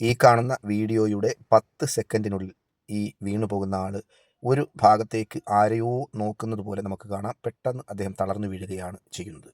ഈ കാണുന്ന വീഡിയോയുടെ പത്ത് സെക്കൻഡിനുള്ളിൽ ഈ വീണു പോകുന്ന ആൾ ഒരു ഭാഗത്തേക്ക് ആരെയോ നോക്കുന്നത് പോലെ നമുക്ക് കാണാം. പെട്ടെന്ന് അദ്ദേഹം തളർന്നു വീഴുകയാണ് ചെയ്യുന്നത്.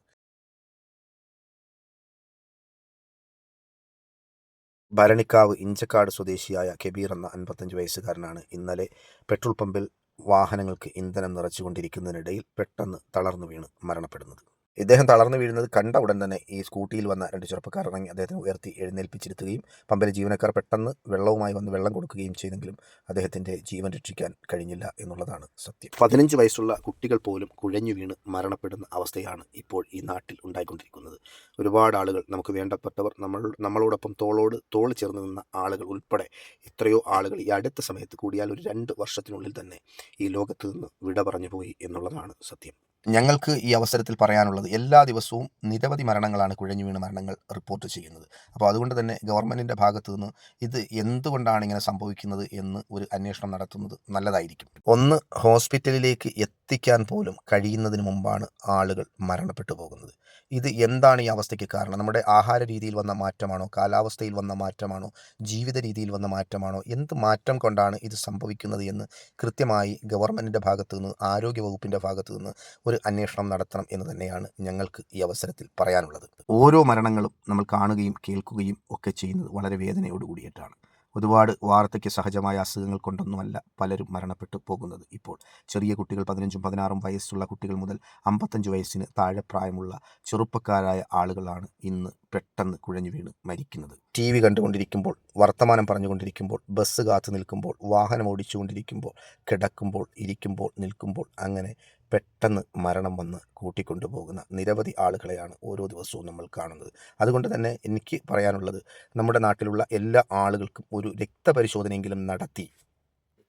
ഭരണിക്കാവ് ഇഞ്ചക്കാട് സ്വദേശിയായ കെബീർ എന്ന അൻപത്തഞ്ച് വയസ്സുകാരനാണ് ഇന്നലെ പെട്രോൾ പമ്പിൽ വാഹനങ്ങൾക്ക് ഇന്ധനം നിറച്ചുകൊണ്ടിരിക്കുന്നതിനിടയിൽ പെട്ടെന്ന് തളർന്നു വീണ് മരണപ്പെടുന്നത്. ഇദ്ദേഹം തളർന്നു വീഴുന്നത് കണ്ട ഉടൻ തന്നെ ഈ സ്കൂട്ടിയിൽ വന്ന രണ്ട് ചെറുപ്പക്കാർ ഇറങ്ങി അദ്ദേഹത്തെ ഉയർത്തി എഴുന്നേൽപ്പിച്ചിരുത്തുകയും പമ്പിലെ ജീവനക്കാർ പെട്ടെന്ന് വെള്ളവുമായി വന്ന് വെള്ളം കൊടുക്കുകയും ചെയ്തെങ്കിലും അദ്ദേഹത്തിന്റെ ജീവൻ രക്ഷിക്കാൻ കഴിഞ്ഞില്ല എന്നുള്ളതാണ് സത്യം. പതിനഞ്ച് വയസ്സുള്ള കുട്ടികൾ പോലും കുഴഞ്ഞു വീണ് മരണപ്പെടുന്ന അവസ്ഥയാണ് ഇപ്പോൾ ഈ നാട്ടിൽ ഉണ്ടായിക്കൊണ്ടിരിക്കുന്നത്. ഒരുപാട് ആളുകൾ നമുക്ക് വേണ്ടപ്പെട്ടവർ നമ്മൾ നമ്മളോടൊപ്പം തോളോട് തോൾ ചേർന്ന് നിന്ന ആളുകൾ ഉൾപ്പെടെ എത്രയോ ആളുകൾ ഈ അടുത്ത സമയത്ത് കൂടിയാൽ ഒരു രണ്ട് വർഷത്തിനുള്ളിൽ തന്നെ ഈ ലോകത്ത് നിന്ന് വിട പറഞ്ഞു പോയി എന്നുള്ളതാണ് സത്യം. ഞങ്ങൾക്ക് ഈ അവസരത്തിൽ പറയാനുള്ളത് എല്ലാ ദിവസവും നിരവധി മരണങ്ങളാണ് കുഴഞ്ഞു വീണ് മരണങ്ങൾ റിപ്പോർട്ട് ചെയ്യുന്നത്. അപ്പോൾ അതുകൊണ്ട് തന്നെ ഗവൺമെന്റിന്റെ ഭാഗത്തു നിന്ന് ഇത് എന്തുകൊണ്ടാണ് ഇങ്ങനെ സംഭവിക്കുന്നത് എന്ന് ഒരു അന്വേഷണം നടത്തുന്നത് നല്ലതായിരിക്കും. ഒന്ന് ഹോസ്പിറ്റലിലേക്ക് എത്തിക്കാൻ പോലും കഴിയുന്നതിന് മുമ്പാണ് ആളുകൾ മരണപ്പെട്ടു പോകുന്നത്. ഇത് എന്താണ് ഈ അവസ്ഥയ്ക്ക് കാരണം? നമ്മുടെ ആഹാര രീതിയിൽ വന്ന മാറ്റമാണോ? കാലാവസ്ഥയിൽ വന്ന മാറ്റമാണോ? ജീവിത രീതിയിൽ വന്ന മാറ്റമാണോ? എന്ത് മാറ്റം കൊണ്ടാണ് ഇത് സംഭവിക്കുന്നത് എന്ന് കൃത്യമായി ഗവൺമെന്റിന്റെ ഭാഗത്തു നിന്ന് ആരോഗ്യ വകുപ്പിന്റെ ഭാഗത്തു നിന്ന് ഒരു അന്വേഷണം നടത്തണം എന്ന് തന്നെയാണ് ഞങ്ങൾക്ക് ഈ അവസരത്തിൽ പറയാനുള്ളത്. ഓരോ മരണങ്ങളും നമ്മൾ കാണുകയും കേൾക്കുകയും ഒക്കെ ചെയ്യുന്നത് വളരെ വേദനയോട് കൂടിയിട്ടാണ് ഒരുപാട് വാർദ്ധക്യ സഹജമായ അസുഖങ്ങൾ കൊണ്ടൊന്നുമല്ല പലരും മരണപ്പെട്ടു പോകുന്നത് ഇപ്പോൾ. ചെറിയ കുട്ടികൾ പതിനഞ്ചും പതിനാറും വയസ്സുള്ള കുട്ടികൾ മുതൽ അമ്പത്തഞ്ച് വയസ്സിന് താഴെ പ്രായമുള്ള ചെറുപ്പക്കാരായ ആളുകളാണ് ഇന്ന് പെട്ടെന്ന് കുഴഞ്ഞു വീണ് മരിക്കുന്നത്. ടി വി കണ്ടുകൊണ്ടിരിക്കുമ്പോൾ വർത്തമാനം പറഞ്ഞുകൊണ്ടിരിക്കുമ്പോൾ ബസ് കാത്തു നിൽക്കുമ്പോൾ വാഹനം ഓടിച്ചുകൊണ്ടിരിക്കുമ്പോൾ കിടക്കുമ്പോൾ ഇരിക്കുമ്പോൾ നിൽക്കുമ്പോൾ അങ്ങനെ പെട്ടെന്ന് മരണം വന്ന് കൂട്ടിക്കൊണ്ടുപോകുന്ന നിരവധി ആളുകളെയാണ് ഓരോ ദിവസവും നമ്മൾ കാണുന്നത്. അതുകൊണ്ട് തന്നെ എനിക്ക് പറയാനുള്ളത് നമ്മുടെ നാട്ടിലുള്ള എല്ലാ ആളുകൾക്കും ഒരു രക്തപരിശോധനയെങ്കിലും നടത്തി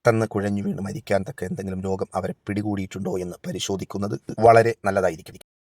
പെട്ടെന്ന് കുഴഞ്ഞു വീണ് മരിക്കാൻ തക്ക എന്തെങ്കിലും രോഗം അവരെ പിടികൂടിയിട്ടുണ്ടോ എന്ന് പരിശോധിക്കുന്നത് വളരെ നല്ലതായിരിക്കും.